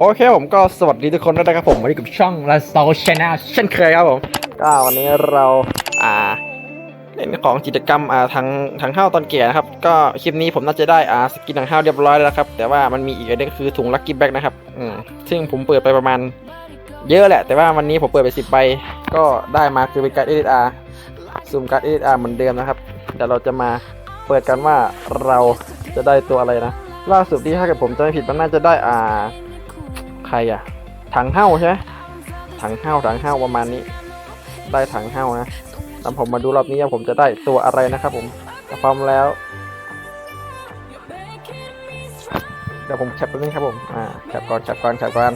โอเคผมก็สวัสดีทุกคนด้วยนะครับผมวันนี้กับช่อง l a s o Channel เช่นเคยครับผมก็วันนี้เราอ่าเล่นของกิจกรรมอ่าทางทางห้าวตอนเกียนะครับ ก็คลิปนี้ผมน่าจะได้อ่าสกินทางห้าวเรียบร้อยแล้วครับ แต่ว่ามันมีอีกอันนึงคือถุงลั c กี้แบ็กนะครับอืมซึ่งผมเปิดไปประมาณ เยอะแหละ แต่ว่าวันนี้ผมเปิดไปสิบใบก็ได้มาคือเป็นการ์ด SSR ซูมการ์ด SSR เหมือนเดิมนะครับเดี๋ยวเราจะมาเปิดกันว่าเราจะได้ตัวอะไรนะ ล่าสุดที่ถ้าเกิดผมจะไม่ผิดมันน่าจะได้อ่า ใครอะ ถังเห้าใช่ไหมถังเห้าถังเห้าประมาณนี้ ได้ถังเห้านะแล้วผมมาดูรอบนี้ผมจะได้ตัวอะไรนะครับ ผมพร้อมแล้ว เดี๋ยวผมแคปไปนี่ครับผม อ่าแคปก่อนแคปก่อนแคปก่อน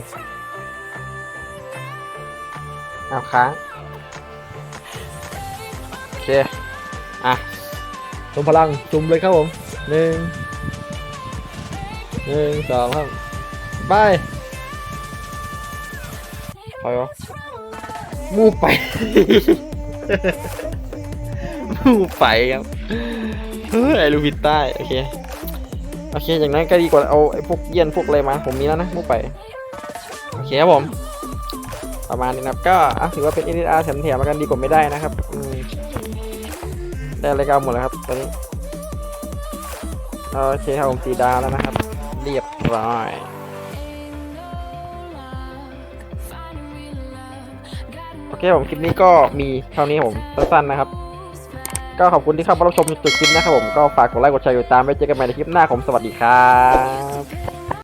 เอาค้างโอเค อะจุมพลังจุ่มเลยครับผมหนึ่งหนึ่งสองครับไป ไปวะมูไป มูไปครับเฮ้ยไอลูฟิตใต้โอเคโอเคอย่างนั้นก็ดีกว่าเอาไอ้พวกเยี่ยนพวกอะไรมา ผมมีแล้วนะมูไปโอเคครับผม ประมาณนี้นะครับก็อะถือว่าเป็น NSR แถมๆมากันดีกว่าไม่ได้นะครับอืมได้อะไรก็เอาหมดแล้วครับตอนนี้โอเคครับผมสีดาวแล้วนะครับ เรียบร้อย อเคผมคลิปนี้ก็มีเท่านี้ผมสั้นๆนะครับ ก็ขอบคุณที่เข้ามารับชมจนจบคลิปนะครับผมก็ฝากกดไลค์กดแชร์กดติดตามไว้เจอกันใหม่ในคลิปหน้าผมสวัสดีครับ